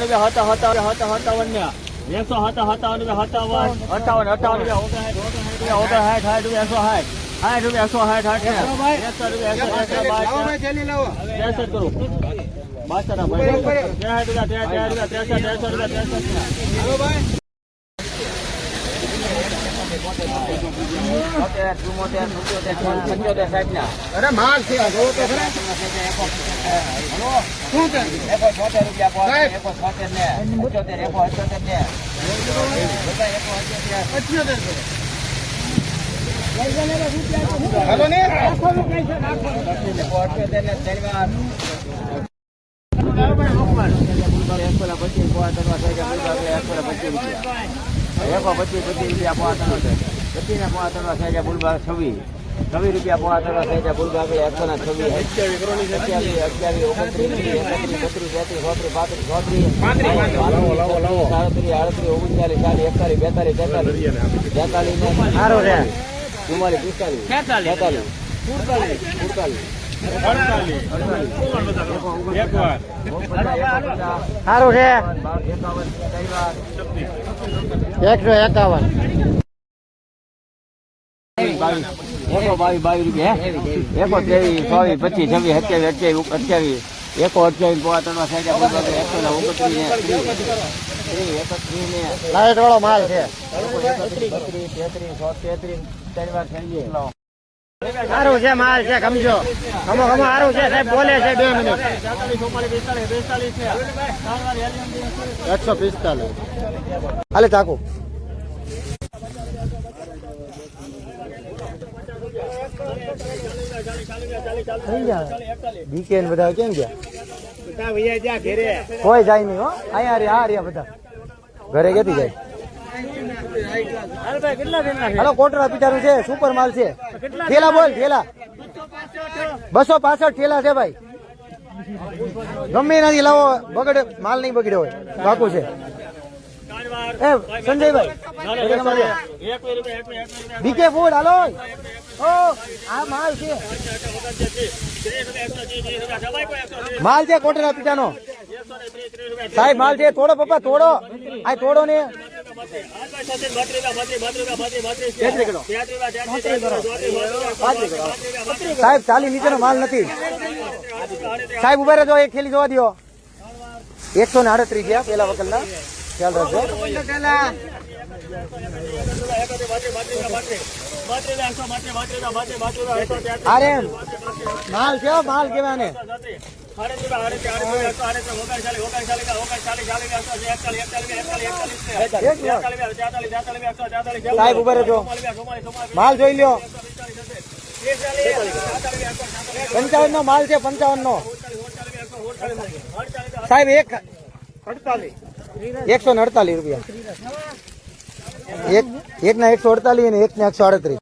રૂપિયા હતા હતા હતા ને એકસો હતા સત્તાવન રૂપિયા સત્તાવન અઠાવન અઠાવન રૂપિયા સાઠ રૂપિયા એકસો સાઠ સાઠ રૂપિયા એકસો સાઠ સાઠ અરે માલ છે હાલો ને. પચીસ રૂપિયા પોવા ત્રણ પચીસ ને પોવા ત્રણ સાહેબ ફૂલબાગ છવ્વીસ છવ્વીસ રૂપિયા પોવા ત્રણ સાહેબ ફૂલબાગ એકસો ના છવ્વીસ અઠ્યાવીસ અઠ્યાવીસ ઓગણત્રીસ એકત્રીસ બત્રીસ તેત્રીસ ચોત્રીસ પાંત્રીસ ચોત્રીસ સાડત્રીસ આડત્રીસ ઓગણચાલીસ ચાલીસ એકતાલીસ બેતાલીસ તેતાલીસ તેતાલીસ ને સારો છે. ચુમ્માલીસ પિસ્તાલીસ તેતાલીસ સુડતાલીસ સુડતાલીસ સારું છે. એકસો એકાવન. એકો બાવીસ બાવીસ રૂપિયા એકો ત્રેવીસ ચોવીસ પચીસ છવ્વીસ સત્યાવીસ અઠ્યાવીસ અઠ્યાવીસ એકો અઠ્યાવીસ પોવા ત્રણ સાઈડ એકસો ને ઓગણત્રીસ લાઈટ વાળો માલ છે બત્રીસ તેત્રીસ તેત્રીસ ચાર વાર થઈ જાય સારું છે માલ છે સમજો. ગમો ગમો સારું છે સાહેબ બોલે છે બે મિનિટ. એકસો પિસ્તાલીસ. હાલે ચાકુ બીકે ને બધા કેમ ગયા? કોઈ જાય નહીં હો. અહીંયા રે આ રહ્યા બધા. ઘરે કેતી જાય? હાલો કોટરા પીટાનું છે સુપર માલ છે. થેલા બોલ થેલા બસો પાસઠ થેલા છે ભાઈ. ગમે નથી લાવો બગડે માલ નહીં બગડ્યો હોય. બાકુ છે. એ સંજયભાઈ. બીકે ફૂડ હાલો. ઓ આ માલ છે. માલ છે કોટરા પીટાનો સાહેબ માલ છે. થોડો પપ્પા થોડો. આ થોડો ને. સાહેબ ચાલી નીચેનો માલ નથી. સાહેબ ઊભા રહેજો એક થેલી જોવા દો એકસો ને આડત્રીસ ગયા પેલા વકલના. ખ્યાલ રાખજો માલ હો, માલ કેવા ને સાહેબ ઊભા રહેજો. માલ જોઈ લ્યો. પંચાવન નો માલ છે પંચાવન નો સાહેબ એક એકસો ને અડતાલીસ રૂપિયા. એક ના એકસો અડતાલીસ અને એક ને એકસો અડત્રીસ